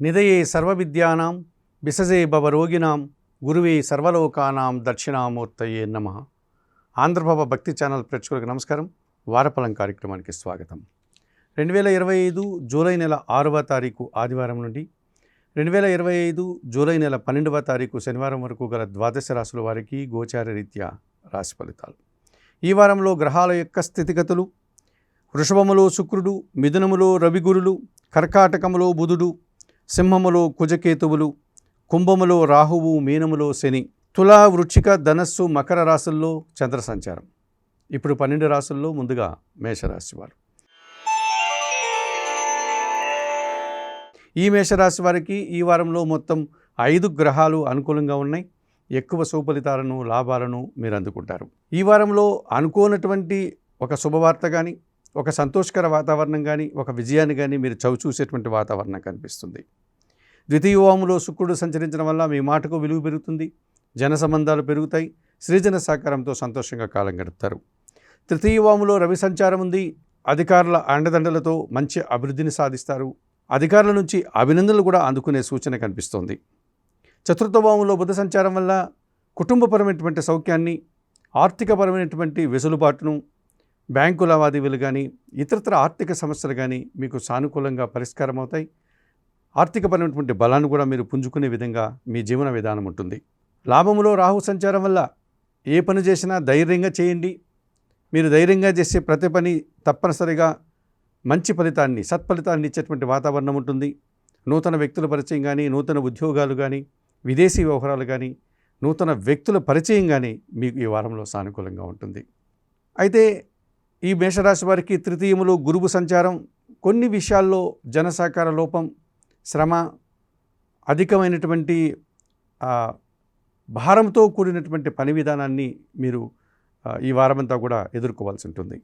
నిదయే సర్వవిద్యానాం భవ భవరోగిణాం గురువే సర్వలోకానాం దక్షిణామూర్తయే నమ. ఆంధ్రభవ భక్తి ఛానల్ ప్రేక్షకులకు నమస్కారం. వారఫలం కార్యక్రమానికి స్వాగతం. రెండు వేల ఇరవై ఐదు జూలై నెల ఆరవ తారీఖు ఆదివారం నుండి రెండు వేల ఇరవై ఐదు జూలై నెల పన్నెండవ తారీఖు శనివారం వరకు గల ద్వాదశ రాశుల వారికి గోచార రీత్యా రాశి ఫలితాలు. ఈ వారంలో గ్రహాల యొక్క స్థితిగతులు వృషభములో శుక్రుడు మిథునములో రవిగురులు కర్కాటకములో బుధుడు సింహములో కుజకేతువులు కుంభములో రాహువు మీనములో శని తులా వృచ్చిక ధనస్సు మకర రాశుల్లో చంద్ర సంచారం ఇప్పుడు పన్నెండు రాశుల్లో ముందుగా మేషరాశి వారు. ఈ మేషరాశి వారికి ఈ వారంలో మొత్తం ఐదు గ్రహాలు అనుకూలంగా ఉన్నాయి. ఎక్కువ సుఫలితాలను లాభాలను మీరు అందుకుంటారు. ఈ వారంలో అనుకోనటువంటి ఒక శుభవార్త కానీ ఒక సంతోషకర వాతావరణం కానీ ఒక విజయాన్ని కానీ మీరు చవి చూసేటువంటి వాతావరణం కనిపిస్తుంది. ద్వితీయ శుక్రుడు సంచరించడం వల్ల మీ మాటకు విలువ పెరుగుతుంది జన సంబంధాలు పెరుగుతాయి సృజన సహకారంతో సంతోషంగా కాలం గడుపుతారు. తృతీయవాములో రవి సంచారం ఉంది అధికారుల అండదండలతో మంచి అభివృద్ధిని సాధిస్తారు అధికారుల నుంచి అభినందనలు కూడా అందుకునే సూచన కనిపిస్తోంది. చతుర్థ భావంలో బుధ సంచారం వల్ల కుటుంబపరమైనటువంటి సౌఖ్యాన్ని ఆర్థికపరమైనటువంటి వెసులుబాటును బ్యాంకు లావాదేవీలు కానీ ఇతరతర ఆర్థిక సమస్యలు కానీ మీకు సానుకూలంగా పరిష్కారం అవుతాయి ఆర్థికపరమైనటువంటి బలాన్ని కూడా మీరు పుంజుకునే విధంగా మీ జీవన విధానం ఉంటుంది. లాభములో రాహు సంచారం వల్ల ఏ పని చేసినా ధైర్యంగా చేయండి. మీరు ధైర్యంగా చేసే ప్రతి పని తప్పనిసరిగా మంచి ఫలితాన్ని సత్ఫలితాన్ని ఇచ్చేటువంటి వాతావరణం ఉంటుంది. నూతన వ్యక్తుల పరిచయం కానీ నూతన ఉద్యోగాలు కానీ విదేశీ వ్యవహారాలు కానీ నూతన వ్యక్తుల పరిచయం కానీ మీకు ఈ వారంలో సానుకూలంగా ఉంటుంది. అయితే ఈ మేషరాశి వారికి తృతీయములో గురువు సంచారం కొన్ని విషయాల్లో జనసహకార లోపం శ్రమ అధికమైనటువంటి భారంతో కూడినటువంటి పని విధానాన్ని మీరు ఈ వారమంతా కూడా ఎదుర్కోవాల్సి ఉంటుంది.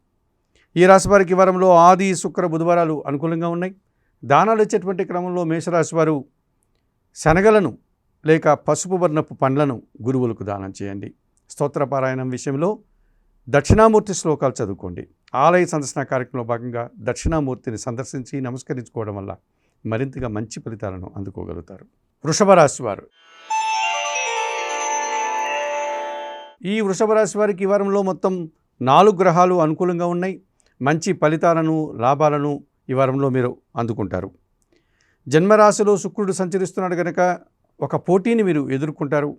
ఈ రాశి వారికి వారంలో ఆది శుక్ర బుధవారాలు అనుకూలంగా ఉన్నాయి. దానాలు ఇచ్చేటువంటి క్రమంలో మేషరాశి వారు శనగలను లేక పసుపు వర్ణపు పండ్లను గురువులకు దానం చేయండి. స్తోత్రపారాయణం విషయంలో దక్షిణామూర్తి శ్లోకాలు చదువుకోండి. ఆలయ సందర్శన కార్యక్రమంలో భాగంగా దక్షిణామూర్తిని సందర్శించి నమస్కరించుకోవడం వల్ల మరింతగా మంచి ఫలితాలను అందుకోగలుగుతారు. వృషభ రాశి వారు. ఈ వృషభ రాశి వారికి ఈ వారంలో మొత్తం నాలుగు గ్రహాలు అనుకూలంగా ఉన్నాయి. మంచి ఫలితాలను లాభాలను ఈ వారంలో మీరు అందుకుంటారు. జన్మరాశిలో శుక్రుడు సంచరిస్తున్నాడు కనుక ఒక పోటీని మీరు ఎదుర్కొంటారు.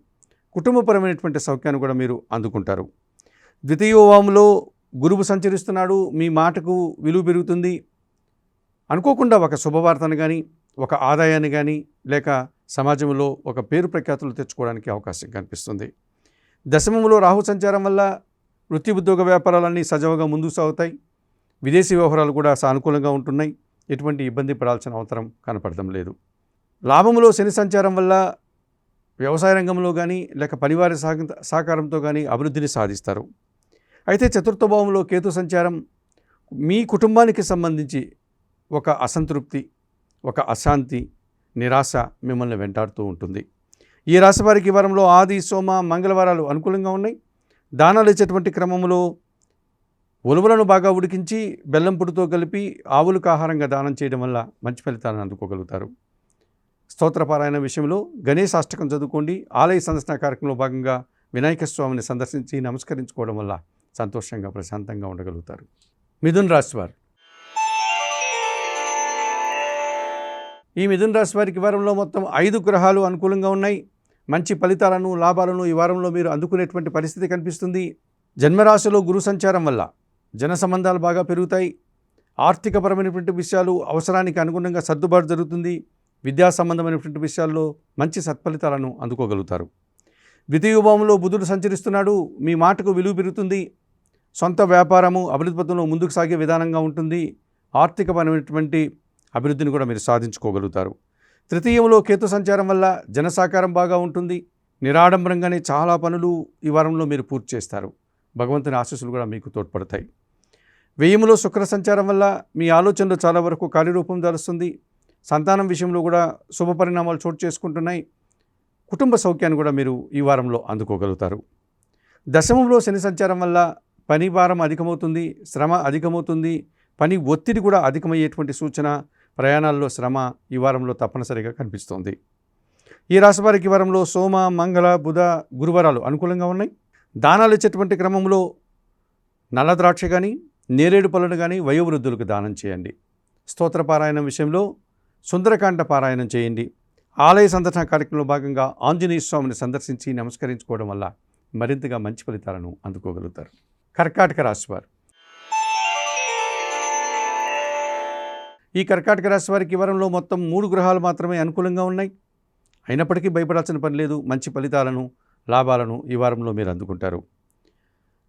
కుటుంబపరమైనటువంటి సౌఖ్యాన్ని కూడా మీరు అందుకుంటారు. ద్వితీయోవాములో గురువు సంచరిస్తున్నాడు మీ మాటకు విలువ పెరుగుతుంది. అనుకోకుండా ఒక శుభవార్తను కానీ ఒక ఆదాయాన్ని కానీ లేక సమాజంలో ఒక పేరు ప్రఖ్యాతులు తెచ్చుకోవడానికి అవకాశం కనిపిస్తుంది. దశమంలో రాహు సంచారం వల్ల వృత్తి ఉద్యోగ వ్యాపారాలన్నీ సజావుగా ముందుకు సాగుతాయి. విదేశీ వ్యవహారాలు కూడా సానుకూలంగా ఉంటున్నాయి. ఎటువంటి ఇబ్బంది పడాల్సిన అవసరం కనపడటం లేదు. లాభములో శని సంచారం వల్ల వ్యవసాయ రంగంలో కానీ లేక పనివారి సహకారంతో కానీ అభివృద్ధిని సాధిస్తారు. అయితే చతుర్థ భావంలో కేతు సంచారం మీ కుటుంబానికి సంబంధించి ఒక అసంతృప్తి ఒక అశాంతి నిరాశ మిమ్మల్ని వెంటాడుతూ ఉంటుంది. ఈ రాశివారికి వారంలో ఆది సోమ మంగళవారాలు అనుకూలంగా ఉన్నాయి. దానాలు ఇచ్చేటువంటి క్రమంలో ఉలువలను బాగా ఉడికించి బెల్లం పొడితో కలిపి ఆవులకు ఆహారంగా దానం చేయడం వల్ల మంచి ఫలితాలను అందుకోగలుగుతారు. స్తోత్రపారాయణ విషయంలో గణేష్ అష్టకం చదువుకోండి. ఆలయ సందర్శన కార్యక్రమంలో భాగంగా వినాయక స్వామిని సందర్శించి నమస్కరించుకోవడం వల్ల సంతోషంగా ప్రశాంతంగా ఉండగలుగుతారు. మిథున్ రాశి వారు ఈ మిథున్ రాశి వారికి వారంలో మొత్తం ఐదు గ్రహాలు అనుకూలంగా ఉన్నాయి. మంచి ఫలితాలను లాభాలను ఈ వారంలో మీరు అందుకునేటువంటి పరిస్థితి కనిపిస్తుంది. జన్మరాశిలో గురు సంచారం వల్ల జన సంబంధాలు బాగా పెరుగుతాయి. ఆర్థికపరమైనటువంటి విషయాలు అవసరానికి అనుగుణంగా సర్దుబాటు జరుగుతుంది. విద్యా సంబంధమైనటువంటి విషయాల్లో మంచి సత్ఫలితాలను అందుకోగలుగుతారు. ద్వితీయభావంలో బుధుడు సంచరిస్తున్నాడు. మీ మాటకు విలువ పెరుగుతుంది. సొంత వ్యాపారము అభివృద్ధి పథంలో ముందుకు సాగే విధానంగా ఉంటుంది. ఆర్థికపరమైనటువంటి అభివృద్ధిని కూడా మీరు సాధించుకోగలుగుతారు. తృతీయంలో కేతు సంచారం వల్ల జనసాకారం బాగా ఉంటుంది. నిరాడంబరంగానే చాలా పనులు ఈ వారంలో మీరు పూర్తి చేస్తారు. భగవంతుని ఆశీస్సులు కూడా మీకు తోడ్పడతాయి. వ్యయములో శుక్ర సంచారం వల్ల మీ ఆలోచనలు చాలా వరకు కార్యరూపం దాలుస్తుంది. సంతానం విషయంలో కూడా శుభ పరిణామాలు చోటు చేసుకుంటున్నాయి. కుటుంబ సౌఖ్యాన్ని కూడా మీరు ఈ వారంలో అందుకోగలుగుతారు. దశమంలో శని సంచారం వల్ల పని భారం అధికమవుతుంది శ్రమ అధికమవుతుంది పని ఒత్తిడి కూడా అధికమయ్యేటువంటి సూచన ప్రయాణాల్లో శ్రమ ఈ వారంలో తప్పనిసరిగా కనిపిస్తోంది. ఈ రాశివారికి వారంలో సోమ మంగళ బుధ గురువారాలు అనుకూలంగా ఉన్నాయి. దానాలు ఇచ్చేటువంటి క్రమంలో నల్ల ద్రాక్ష కానీ నేరేడు పళ్ళను కానీ వయోవృద్ధులకు దానం చేయండి. స్తోత్ర పారాయణం విషయంలో సుందరకాండ పారాయణం చేయండి. ఆలయ సందర్శన కార్యక్రమంలో భాగంగా ఆంజనేయ స్వామిని సందర్శించి నమస్కరించుకోవడం వల్ల మరింతగా మంచి ఫలితాలను అందుకోగలుగుతారు. కర్కాటక రాశివారు ఈ కర్కాటక రాశి వారికి వారంలో మొత్తం మూడు గ్రహాలు మాత్రమే అనుకూలంగా ఉన్నాయి. అయినప్పటికీ భయపడాల్సిన పని లేదు. మంచి ఫలితాలను లాభాలను ఈ వారంలో మీరు అందుకుంటారు.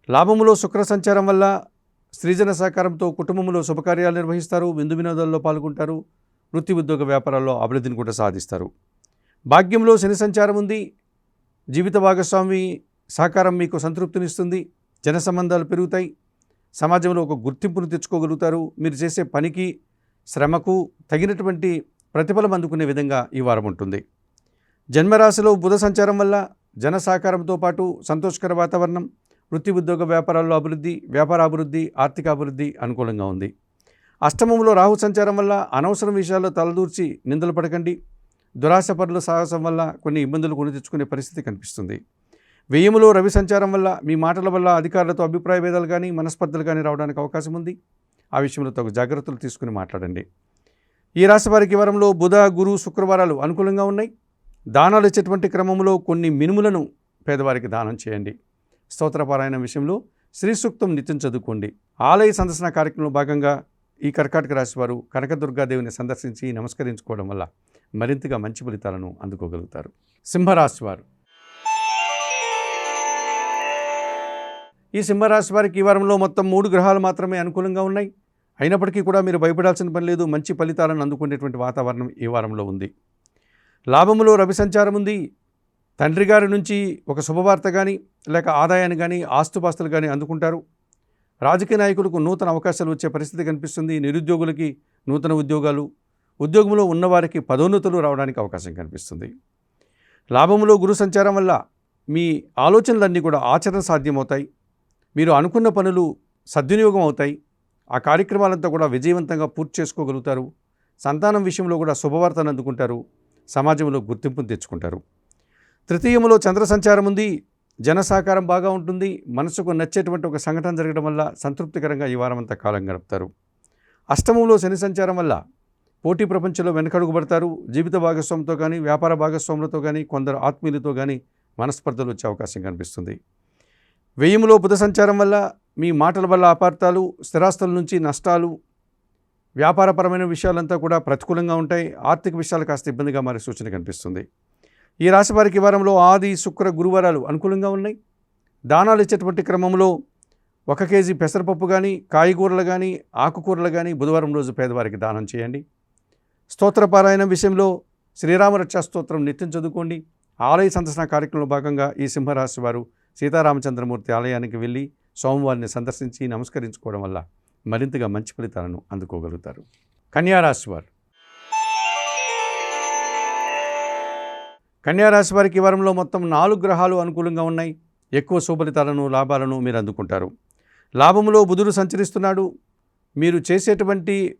లాభములో శుక్ర సంచారం వల్ల సృజన సహకారంతో కుటుంబంలో శుభకార్యాలు నిర్వహిస్తారు. విందు వినోదాల్లో పాల్గొంటారు. వృత్తి ఉద్యోగ వ్యాపారాల్లో అభివృద్ధిని కూడా సాధిస్తారు. భాగ్యంలో శని సంచారం ఉంది. జీవిత భాగస్వామి సహకారం మీకు సంతృప్తినిస్తుంది. జన సంబంధాలు పెరుగుతాయి. సమాజంలో ఒక గుర్తింపును తెచ్చుకోగలుగుతారు. మీరు చేసే పనికి శ్రమకు తగినటువంటి ప్రతిఫలం అందుకునే విధంగా ఈ వారం ఉంటుంది. జన్మరాశిలో బుధ సంచారం వల్ల జన సహకారంతో పాటు సంతోషకర వాతావరణం వృత్తి ఉద్యోగ వ్యాపారాల్లో అభివృద్ధి వ్యాపార అభివృద్ధి ఆర్థిక అభివృద్ధి అనుకూలంగా ఉంది. అష్టమంలో రాహు సంచారం వల్ల అనవసరం విషయాల్లో తలదూర్చి నిందలు పడకండి. దురాశ పనుల సాహసం వల్ల కొన్ని ఇబ్బందులు కొని తెచ్చుకునే పరిస్థితి కనిపిస్తుంది. వ్యయములో రవి సంచారం వల్ల మీ మాటల వల్ల అధికారులతో అభిప్రాయ భేదాలు కానీ మనస్పర్ధలు కానీ రావడానికి అవకాశం ఉంది. ఆ విషయంలో తగు జాగ్రత్తలు తీసుకుని మాట్లాడండి. ఈ రాశి వారికి వారంలో బుధ గురు శుక్రవారాలు అనుకూలంగా ఉన్నాయి. దానాలు ఇచ్చేటువంటి క్రమంలో కొన్ని మినుములను పేదవారికి దానం చేయండి. స్తోత్రపారాయణ విషయంలో శ్రీ సూక్తం నిత్యం చదువుకోండి. ఆలయ సందర్శన కార్యక్రమంలో భాగంగా ఈ కర్కాటక రాశి వారు కనకదుర్గాదేవిని సందర్శించి నమస్కరించుకోవడం వల్ల మరింతగా మంచి ఫలితాలను అందుకోగలుగుతారు. సింహరాశి వారు. ఈ సింహరాశి వారికి ఈ వారంలో మొత్తం మూడు గ్రహాలు మాత్రమే అనుకూలంగా ఉన్నాయి. అయినప్పటికీ కూడా మీరు భయపడాల్సిన పని లేదు. మంచి ఫలితాలను అందుకునేటువంటి వాతావరణం ఈ వారంలో ఉంది. లాభములో రవి సంచారం ఉంది. తండ్రి గారి నుంచి ఒక శుభవార్త కానీ లేక ఆదాయాన్ని కానీ ఆస్తుపాస్తులు కానీ అందుకుంటారు. రాజకీయ నాయకులకు నూతన అవకాశాలు వచ్చే పరిస్థితి కనిపిస్తుంది. నిరుద్యోగులకి నూతన ఉద్యోగాలు ఉద్యోగంలో ఉన్నవారికి పదోన్నతులు రావడానికి అవకాశం కనిపిస్తుంది. లాభములో గురు సంచారం వల్ల మీ ఆలోచనలన్నీ కూడా ఆచరణ సాధ్యమవుతాయి. మీరు అనుకున్న పనులు సద్వినియోగం అవుతాయి. ఆ కార్యక్రమాలంతా కూడా విజయవంతంగా పూర్తి చేసుకోగలుగుతారు. సంతానం విషయంలో కూడా శుభవార్తను అందుకుంటారు. సమాజంలో గుర్తింపును తెచ్చుకుంటారు. తృతీయంలో చంద్ర సంచారం ఉంది. జన సహకారం బాగా ఉంటుంది. మనసుకు నచ్చేటువంటి ఒక సంఘటన జరగడం వల్ల సంతృప్తికరంగా ఈ వారమంతా కాలం గడుపుతారు. అష్టమంలో శని సంచారం వల్ల పోటీ ప్రపంచంలో వెనకడుగుబడతారు జీవిత భాగస్వామితో కానీ వ్యాపార భాగస్వాములతో కానీ కొందరు ఆత్మీయులతో కానీ మనస్పర్ధలు వచ్చే అవకాశం కనిపిస్తుంది. వ్యయంలో బుధ సంచారం వల్ల మీ మాటల వల్ల అపార్థాలు స్థిరాస్తుల నుంచి నష్టాలు వ్యాపారపరమైన విషయాలంతా కూడా ప్రతికూలంగా ఉంటాయి. ఆర్థిక విషయాలు కాస్త ఇబ్బందిగా మారే సూచన కనిపిస్తుంది. ఈ రాశి వారికి వారంలో ఆది శుక్ర గురువారాలు అనుకూలంగా ఉన్నాయి. దానాలు ఇచ్చేటువంటి క్రమంలో ఒక కేజీ పెసరపప్పు కానీ కాయగూరలు కానీ ఆకుకూరలు కానీ బుధవారం రోజు పేదవారికి దానం చేయండి. స్తోత్రపారాయణం విషయంలో శ్రీరామరక్షా స్తోత్రం నిత్యం చదువుకోండి. ఆలయ సందర్శన కార్యక్రమంలో భాగంగా ఈ సింహరాశి వారు సీతారామచంద్రమూర్తి ఆలయానికి వెళ్ళి సోమవారిని సందర్శించి నమస్కరించుకోవడం వల్ల మరింతగా మంచి ఫలితాలను అందుకోగలుగుతారు. కన్యారాశి వారు కన్యారాశి వారికి వారంలో మొత్తం నాలుగు గ్రహాలు అనుకూలంగా ఉన్నాయి. ఎక్కువ శుభలితాలను లాభాలను మీరు అందుకుంటారు. లాభములో బుధుడు సంచరిస్తున్నాడు. మీరు చేసేటువంటి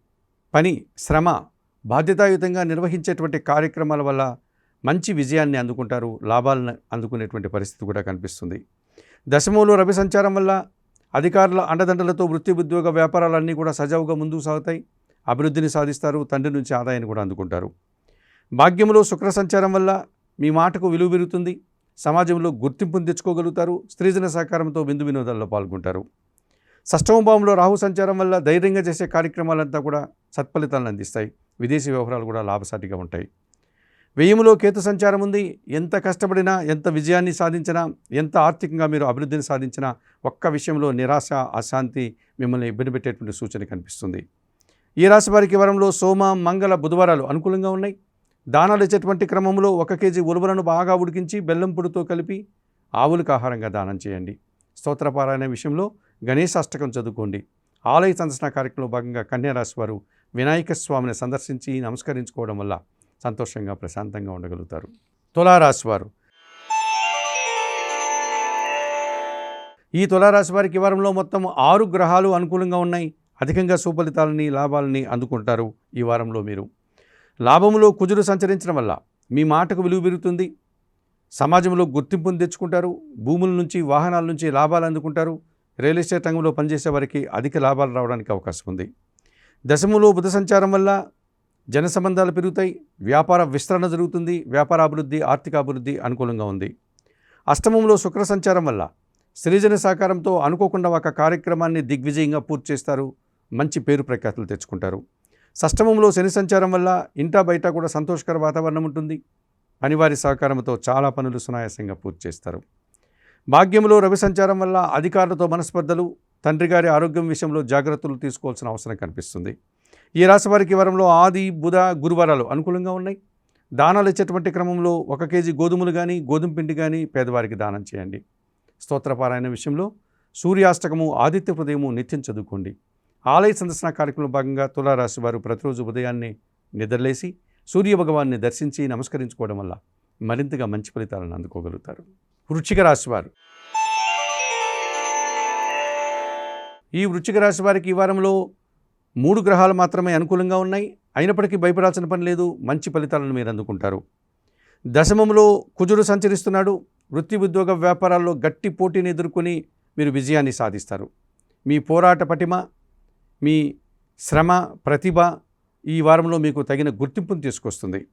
పని శ్రమ బాధ్యతాయుతంగా నిర్వహించేటువంటి కార్యక్రమాల వల్ల మంచి విజయాన్ని అందుకుంటారు. లాభాలను అందుకునేటువంటి పరిస్థితి కూడా కనిపిస్తుంది. దశమంలో రవి సంచారం వల్ల అధికారుల అండదండలతో వృత్తి ఉద్యోగ వ్యాపారాలన్నీ కూడా సజావుగా ముందుకు సాగుతాయి. అభివృద్ధిని సాధిస్తారు. తండ్రి నుంచి ఆదాయాన్ని కూడా అందుకుంటారు. భాగ్యంలో శుక్ర సంచారం వల్ల మీ మాటకు విలువ పెరుగుతుంది. సమాజంలో గుర్తింపును తెచ్చుకోగలుగుతారు. స్త్రీజన సహకారంతో విందు వినోదాల్లో పాల్గొంటారు. సష్టమభావంలో రాహు సంచారం వల్ల ధైర్యంగా చేసే కార్యక్రమాలంతా కూడా సత్ఫలితాలను అందిస్తాయి. విదేశీ వ్యవహారాలు కూడా లాభసాటిగా ఉంటాయి. వ్యయంలో కేతు సంచారం ఉంది. ఎంత కష్టపడినా ఎంత విజయాన్ని సాధించినా ఎంత ఆర్థికంగా మీరు అభివృద్ధిని సాధించినా ఒక్క విషయంలో నిరాశ అశాంతి మిమ్మల్ని ఇబ్బంది పెట్టేటువంటి సూచన కనిపిస్తుంది. ఈ రాశి వారికి వరంలో సోమ మంగళ బుధవారాలు అనుకూలంగా ఉన్నాయి. దానాలు ఇచ్చేటువంటి క్రమంలో ఒక కేజీ ఉలువలను బాగా ఉడికించి బెల్లం పొడితో కలిపి ఆవులకు ఆహారంగా దానం చేయండి. స్తోత్రపారాయణ విషయంలో గణేష అష్టకం చదువుకోండి. ఆలయ సందర్శన కార్యక్రమంలో భాగంగా కన్యారాశి వారు వినాయక స్వామిని సందర్శించి నమస్కరించుకోవడం వల్ల సంతోషంగా ప్రశాంతంగా ఉండగలుగుతారు. తులారాశి వారు. ఈ తులారాశి వారికి వారంలో మొత్తం ఆరు గ్రహాలు అనుకూలంగా ఉన్నాయి. అధికంగా సుఫలితాలని లాభాలని అందుకుంటారు ఈ వారంలో మీరు. లాభములో కుజుడు సంచరించడం వల్ల మీ మాటకు విలువ పెరుగుతుంది. సమాజంలో గుర్తింపును తెచ్చుకుంటారు. భూముల నుంచి వాహనాల నుంచి లాభాలు అందుకుంటారు. రియల్ ఎస్టేట్ రంగంలో పనిచేసే వారికి అధిక లాభాలు రావడానికి అవకాశం ఉంది. దశములో బుధ సంచారం వల్ల జన సంబంధాలు పెరుగుతాయి. వ్యాపార విస్తరణ జరుగుతుంది. వ్యాపార అభివృద్ధి ఆర్థిక అభివృద్ధి అనుకూలంగా ఉంది. అష్టమంలో శుక్ర సంచారం వల్ల సృజన సహకారంతో అనుకోకుండా ఒక కార్యక్రమాన్ని దిగ్విజయంగా పూర్తి చేస్తారు. మంచి పేరు ప్రఖ్యాతులు తెచ్చుకుంటారు. షష్టమంలో శని సంచారం వల్ల ఇంటా బయట కూడా సంతోషకర వాతావరణం ఉంటుంది. పనివారి సహకారంతో చాలా పనులు సునాయాసంగా పూర్తి చేస్తారు. భాగ్యంలో రవి సంచారం వల్ల అధికారులతో మనస్పర్ధలు తండ్రి గారి ఆరోగ్యం విషయంలో జాగ్రత్తలు తీసుకోవాల్సిన అవసరం కనిపిస్తుంది. ఈ రాశి వారికి వారంలో ఆది బుధ గురువారాలు అనుకూలంగా ఉన్నాయి. దానాలు ఇచ్చేటువంటి క్రమంలో ఒక కేజీ గోధుమలు కానీ గోధుమ పిండి కానీ పేదవారికి దానం చేయండి. స్తోత్రపారాయణ విషయంలో సూర్యాష్టకము ఆదిత్య హృదయము నిత్యం చదువుకోండి. ఆలయ సందర్శన కార్యక్రమంలో భాగంగా తులారాశి వారు ప్రతిరోజు ఉదయాన్నే నిద్రలేసి సూర్య భగవాన్ని దర్శించి నమస్కరించుకోవడం వల్ల మరింతగా మంచి ఫలితాలను అందుకోగలుగుతారు. వృచ్చిక రాశి వారు. ఈ వృచ్చిక రాశి వారికి ఈ వారంలో మూడు గ్రహాలు మాత్రమే అనుకూలంగా ఉన్నాయి. అయినప్పటికీ భయపడాల్సిన పని లేదు. మంచి ఫలితాలను మీరు అందుకుంటారు. దశమంలో కుజుడు సంచరిస్తున్నాడు. వృత్తి ఉద్యోగ వ్యాపారాల్లో గట్టి పోటీని ఎదుర్కొని మీరు విజయాన్ని సాధిస్తారు. మీ పోరాట పటిమ మీ శ్రమ ప్రతిభ ఈ వారంలో మీకు తగిన గుర్తింపును తీసుకొస్తుంది.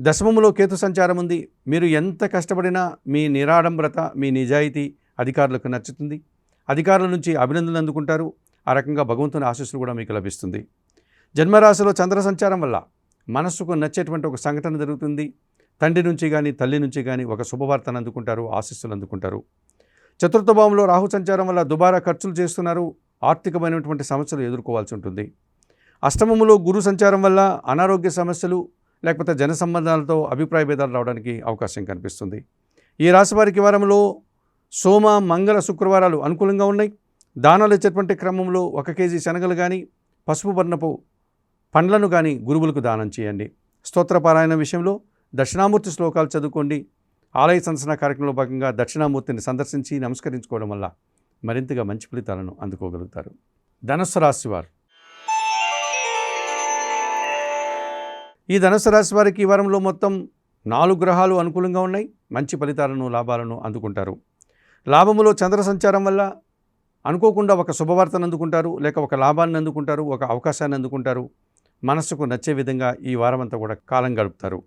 దశమంలో కేతు సంచారం ఉంది. మీరు ఎంత కష్టపడినా మీ నిరాడంబరత మీ నిజాయితీ అధికారులకు నచ్చుతుంది. అధికారుల నుంచి అభినందనలు అందుకుంటారు. ఆ రకంగా భగవంతుని ఆశీస్సులు కూడా మీకు లభిస్తుంది. జన్మరాశిలో చంద్ర సంచారం వల్ల మనస్సుకు నచ్చేటువంటి ఒక సంఘటన జరుగుతుంది. తండ్రి నుంచి కానీ తల్లి నుంచి కానీ ఒక శుభవార్తను అందుకుంటారు ఆశీస్సులు అందుకుంటారు. చతుర్థ భావంలో రాహు సంచారం వల్ల దుబారా ఖర్చులు చేస్తున్నారు. ఆర్థికమైనటువంటి సమస్యలు ఎదుర్కోవాల్సి ఉంటుంది. అష్టమములో గురు సంచారం వల్ల అనారోగ్య సమస్యలు లేకపోతే జన సంబంధాలతో అభిప్రాయ భేదాలు రావడానికి అవకాశం కనిపిస్తుంది. ఈ రాశి వారికి వారంలో సోమ మంగళ శుక్రవారాలు అనుకూలంగా ఉన్నాయి. దానాలు ఇచ్చేటువంటి క్రమంలో ఒక కేజీ శనగలు కానీ పసుపు వర్ణపు పండ్లను కానీ గురువులకు దానం చేయండి. స్తోత్రపారాయణ విషయంలో దక్షిణామూర్తి శ్లోకాలు చదువుకోండి. ఆలయ సందర్శన కార్యక్రమంలో భాగంగా దక్షిణామూర్తిని సందర్శించి నమస్కరించుకోవడం వల్ల మరింతగా మంచి ఫలితాలను అందుకోగలుగుతారు. ధనుస్సు రాశి వారు. ఈ ధనుస్సు రాశి వారికి ఈ వారంలో మొత్తం నాలుగు గ్రహాలు అనుకూలంగా ఉన్నాయి. మంచి ఫలితాలను లాభాలను అందుకుంటారు. లాభములో చంద్ర సంచారం వల్ల అనుకోకుండా ఒక శుభవార్తను అందుకుంటారు. లేక ఒక లాభాన్ని అందుకుంటారు. ఒక అవకాశాన్ని అందుకుంటారు. మనస్సుకు నచ్చే విధంగా ఈ వారమంతా కూడా కాలం గడుపుతారు.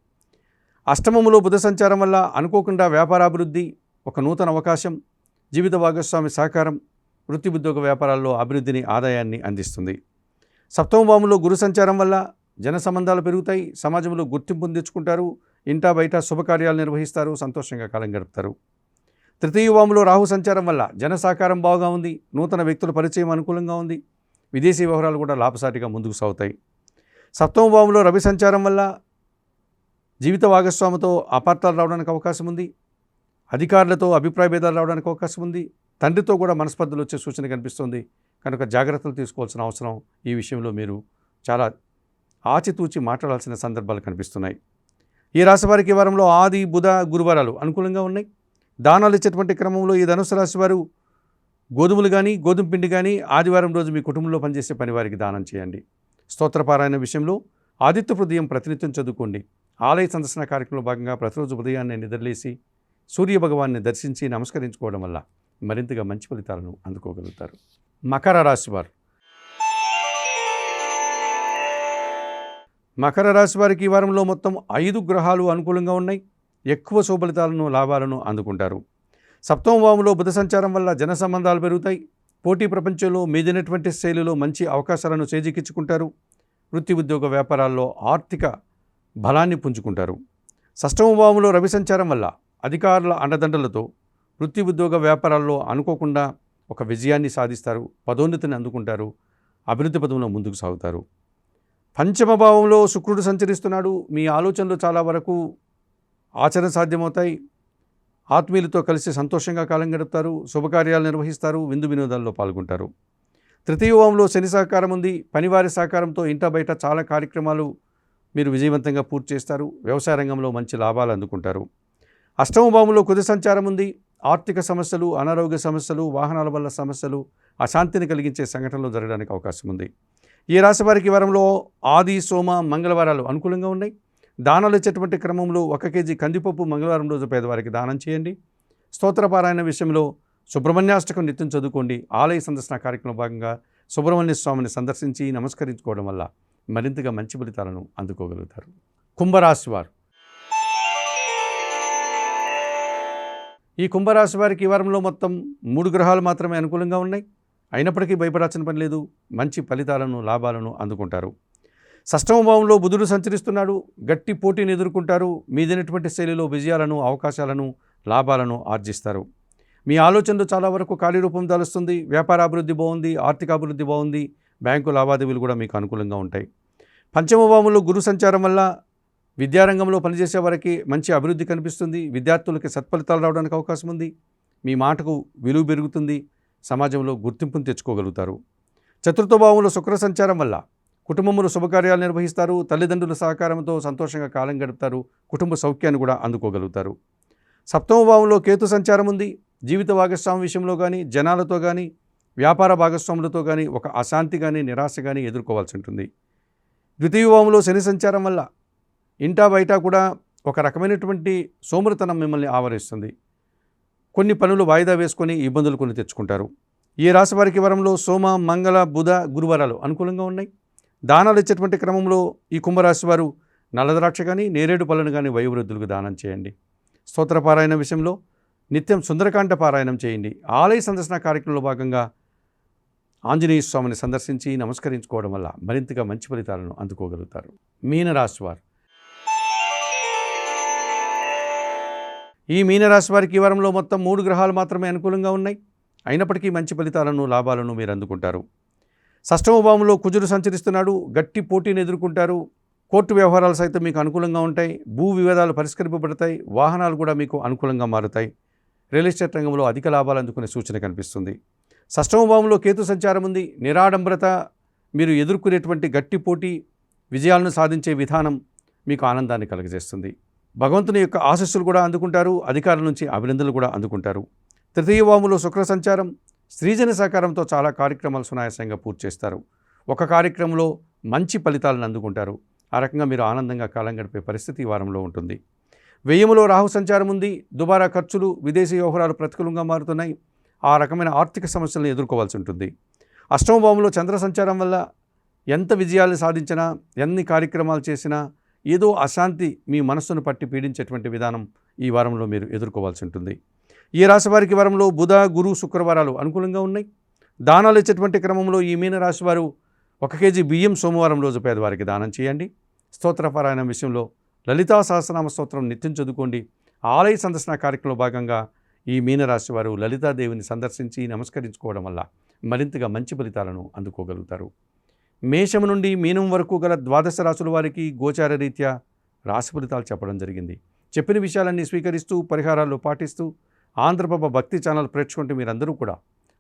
అష్టమములో బుధ సంచారం వల్ల అనుకోకుండా వ్యాపారాభివృద్ధి ఒక నూతన అవకాశం జీవిత భాగస్వామి సహకారం వృత్తి ఉద్యోగ వ్యాపారాల్లో అభివృద్ధిని ఆదాయాన్ని అందిస్తుంది. సప్తమ భావంలో గురు సంచారం వల్ల జన సంబంధాలు పెరుగుతాయి. సమాజంలో గుర్తింపును తెచ్చుకుంటారు. ఇంటా బయట శుభకార్యాలు నిర్వహిస్తారు. సంతోషంగా కాలం గడుపుతారు. తృతీయ వాములో రాహు సంచారం వల్ల జన సహకారం బాగా ఉంది. నూతన వ్యక్తుల పరిచయం అనుకూలంగా ఉంది. విదేశీ వ్యవహారాలు కూడా లాభసాటిగా ముందుకు సాగుతాయి. సప్తమ భావంలో రవి సంచారం వల్ల జీవిత భాగస్వామితో అపార్థాలు రావడానికి అవకాశం ఉంది. అధికారులతో అభిప్రాయ భేదాలు రావడానికి అవకాశం ఉంది. తండ్రితో కూడా మనస్పర్ధలు వచ్చే సూచన కనిపిస్తుంది. కనుక జాగ్రత్తలు తీసుకోవాల్సిన అవసరం ఈ విషయంలో మీరు చాలా ఆచితూచి మాట్లాడాల్సిన సందర్భాలు కనిపిస్తున్నాయి. ఈ రాశి వారికి వారంలో ఆది బుధ గురువారాలు అనుకూలంగా ఉన్నాయి. దానాలు ఇచ్చేటువంటి క్రమంలో ఈ ధనుసు రాశి వారు గోధుమలు కానీ గోధుమ పిండి కానీ ఆదివారం రోజు మీ కుటుంబంలో పనిచేసే పని వారికి దానం చేయండి. స్తోత్రపారాయణ విషయంలో ఆదిత్య హృదయం ప్రతినిత్యం చదువుకోండి. ఆలయ సందర్శన కార్యక్రమంలో భాగంగా ప్రతిరోజు ఉదయాన్నే నిద్రలేసి సూర్య భగవాన్ని దర్శించి నమస్కరించుకోవడం వల్ల మరింతగా మంచి ఫలితాలను అందుకోగలుగుతారు. మకర రాశి వారు. మకర రాశి వారికి ఈ వారంలో మొత్తం ఐదు గ్రహాలు అనుకూలంగా ఉన్నాయి. ఎక్కువ శుభలితాలను లాభాలను అందుకుంటారు. సప్తమ భావంలో బుధ సంచారం వల్ల జన సంబంధాలు పెరుగుతాయి. పోటీ ప్రపంచంలో మీదినటువంటి శైలిలో మంచి అవకాశాలను చేజిక్కించుకుంటారు. వృత్తి ఉద్యోగ వ్యాపారాల్లో ఆర్థిక బలాన్ని పుంజుకుంటారు. షష్టమ భావంలో రవి సంచారం వల్ల అధికారుల అండదండలతో వృత్తి ఉద్యోగ వ్యాపారాల్లో అనుకోకుండా ఒక విజయాన్ని సాధిస్తారు పదోన్నతిని అందుకుంటారు అభివృద్ధి పదంలో ముందుకు సాగుతారు. పంచమ భావంలో శుక్రుడు సంచరిస్తున్నాడు. మీ ఆలోచనలు చాలా వరకు ఆచరణ సాధ్యమవుతాయి ఆత్మీయులతో కలిసి సంతోషంగా కాలం గడుపుతారు శుభకార్యాలు నిర్వహిస్తారు విందు వినోదాల్లో పాల్గొంటారు. తృతీయ భావంలో శని సహకారం ఉంది. పనివారి సహకారంతో ఇంట బయట చాలా కార్యక్రమాలు మీరు విజయవంతంగా పూర్తి చేస్తారు. వ్యవసాయ రంగంలో మంచి లాభాలు అందుకుంటారు. అష్టమ భావంలో కుది సంచారం ఉంది. ఆర్థిక సమస్యలు అనారోగ్య సమస్యలు వాహనాల వల్ల సమస్యలు అశాంతిని కలిగించే సంఘటనలు జరగడానికి అవకాశం ఉంది. ఈ రాశి వారికి వారంలో ఆది సోమ మంగళవారాలు అనుకూలంగా ఉన్నాయి. దానాలు ఇచ్చేటువంటి క్రమంలో ఒక కేజీ కందిపప్పు మంగళవారం రోజు పేదవారికి దానం చేయండి. స్తోత్రపారాయణ విషయంలో సుబ్రహ్మణ్యాష్టకం నిత్యం చదువుకోండి. ఆలయ సందర్శన కార్యక్రమం భాగంగా సుబ్రహ్మణ్య స్వామిని సందర్శించి నమస్కరించుకోవడం వల్ల మరింతగా మంచి ఫలితాలను అందుకోగలుగుతారు. కుంభరాశి వారు ఈ కుంభరాశి వారికి ఈ వారంలో మొత్తం మూడు గ్రహాలు మాత్రమే అనుకూలంగా ఉన్నాయి. అయినప్పటికీ భయపడాల్సిన పని లేదు. మంచి ఫలితాలను లాభాలను అందుకుంటారు. షష్టమ భావంలో బుధుడు సంచరిస్తున్నాడు. గట్టి పోటీని ఎదుర్కొంటారు. మీదైనటువంటి శైలిలో విజయాలను అవకాశాలను లాభాలను ఆర్జిస్తారు. మీ ఆలోచనలు చాలా వరకు ఖాళీ రూపం దాలుస్తుంది. వ్యాపార అభివృద్ధి బాగుంది. ఆర్థిక అభివృద్ధి బాగుంది. బ్యాంకు లావాదేవీలు కూడా మీకు అనుకూలంగా ఉంటాయి. పంచమభావంలో గురు సంచారం వల్ల విద్యారంగంలో పనిచేసే వారికి మంచి అభివృద్ధి కనిపిస్తుంది. విద్యార్థులకి సత్ఫలితాలు రావడానికి అవకాశం ఉంది. మీ మాటకు విలువ పెరుగుతుంది. సమాజంలో గుర్తింపును తెచ్చుకోగలుగుతారు. చతుర్థ భావంలో శుక్ర సంచారం వల్ల కుటుంబంలో శుభకార్యాలు నిర్వహిస్తారు. తల్లిదండ్రుల సహకారంతో సంతోషంగా కాలం గడుపుతారు. కుటుంబ సౌఖ్యాన్ని కూడా అందుకోగలుగుతారు. సప్తమ భావంలో కేతు సంచారం ఉంది. జీవిత భాగస్వామి విషయంలో కానీ జనాలతో కానీ వ్యాపార భాగస్వాములతో కానీ ఒక అశాంతి కానీ నిరాశ కానీ ఎదుర్కోవాల్సి ఉంటుంది. ద్వితీయ భావంలో శని సంచారం వల్ల ఇంటా బయట కూడా ఒక రకమైనటువంటి సోమరితనం మిమ్మల్ని ఆవరిస్తుంది. కొన్ని పనులు వాయిదా వేసుకొని ఇబ్బందులు కొన్ని తెచ్చుకుంటారు. ఈ రాశి వారికి వరంలో సోమ మంగళ బుధ గురువారాలు అనుకూలంగా ఉన్నాయి. దానాలు ఇచ్చేటువంటి క్రమంలో ఈ కుంభరాశి వారు నల్లద్రాక్ష కానీ నేరేడు పళ్ళను కానీ వయోవృద్ధులకు దానం చేయండి. స్తోత్ర పారాయణ విషయంలో నిత్యం సుందరకాండ పారాయణం చేయండి. ఆలయ సందర్శన కార్యక్రమంలో భాగంగా ఆంజనేయ స్వామిని సందర్శించి నమస్కరించుకోవడం వల్ల మరింతగా మంచి ఫలితాలను అందుకోగలుగుతారు. మీనరాశి ఈ మీనరాశి వారికి ఈ వారంలో మొత్తం మూడు గ్రహాలు మాత్రమే అనుకూలంగా ఉన్నాయి. అయినప్పటికీ మంచి ఫలితాలను లాభాలను మీరు అందుకుంటారు. షష్టమ భావంలో కుజుడు సంచరిస్తున్నాడు. గట్టి పోటీని ఎదుర్కొంటారు. కోర్టు వ్యవహారాలు సైతం మీకు అనుకూలంగా ఉంటాయి. భూ వివాదాలు పరిష్కరింపబడతాయి. వాహనాలు కూడా మీకు అనుకూలంగా మారుతాయి. రియల్ ఎస్టేట్ రంగంలో అధిక లాభాలు అందుకునే సూచన కనిపిస్తుంది. షష్టమ భావంలో కేతు సంచారం ఉంది. నిరాడంబరత మీరు ఎదుర్కొనేటువంటి గట్టి పోటీ విజయాలను సాధించే విధానం మీకు ఆనందాన్ని కలుగజేస్తుంది. భగవంతుని యొక్క ఆశస్సులు కూడా అందుకుంటారు అధికారుల నుంచి అభినందనలు కూడా అందుకుంటారు. తృతీయ వాములో శుక్ర సంచారం స్త్రీజన సహకారంతో చాలా కార్యక్రమాలు సునాయాసంగా పూర్తి చేస్తారు. ఒక కార్యక్రమంలో మంచి ఫలితాలను అందుకుంటారు. ఆ రకంగా మీరు ఆనందంగా కాలం గడిపే పరిస్థితి ఈ వారంలో ఉంటుంది. వ్యయములో రాహు సంచారం ఉంది. దుబారా ఖర్చులు విదేశీ వ్యవహారాలు ప్రతికూలంగా మారుతున్నాయి. ఆ రకమైన ఆర్థిక సమస్యలను ఎదుర్కోవాల్సి ఉంటుంది. అష్టమ భావంలో చంద్ర సంచారం వల్ల ఎంత విజయాలు సాధించినా ఎన్ని కార్యక్రమాలు చేసినా ఏదో అశాంతి మీ మనస్సును పట్టి పీడించేటువంటి విధానం ఈ వారంలో మీరు ఎదుర్కోవాల్సి ఉంటుంది. ఈ రాశి వారికి వారంలో బుధ గురు శుక్రవారాలు అనుకూలంగా ఉన్నాయి. దానాలు ఇచ్చేటువంటి క్రమంలో ఈ మీనరాశివారు వారు ఒక కేజీ బియ్యం సోమవారం రోజు పేదవారికి దానం చేయండి. స్తోత్రపారాయణం విషయంలో లలితా సహస్రనామ స్తోత్రం నిత్యం చదువుకోండి. ఆలయ సందర్శన కార్యక్రమంలో భాగంగా ఈ మీనరాశి వారు లలితాదేవిని సందర్శించి నమస్కరించుకోవడం వల్ల మరింతగా మంచి ఫలితాలను అందుకోగలుగుతారు. మేషము నుండి మీనం వరకు గల ద్వాదశ రాసుల వారికి గోచార రీత్యా రాశి ఫలితాలు చెప్పడం జరిగింది. చెప్పిన విషయాలన్నీ స్వీకరిస్తూ పరిహారాలు పాటిస్తూ ఆంధ్రప్రభ భక్తి ఛానల్ ప్రేక్షకుంటే మీరందరూ కూడా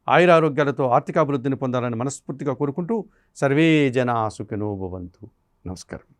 ఆయుర ఆరోగ్యాలతో ఆర్థికాభివృద్ధిని పొందాలని మనస్ఫూర్తిగా కోరుకుంటూ సర్వే జనా సుఖినోభవంతు నమస్కారం.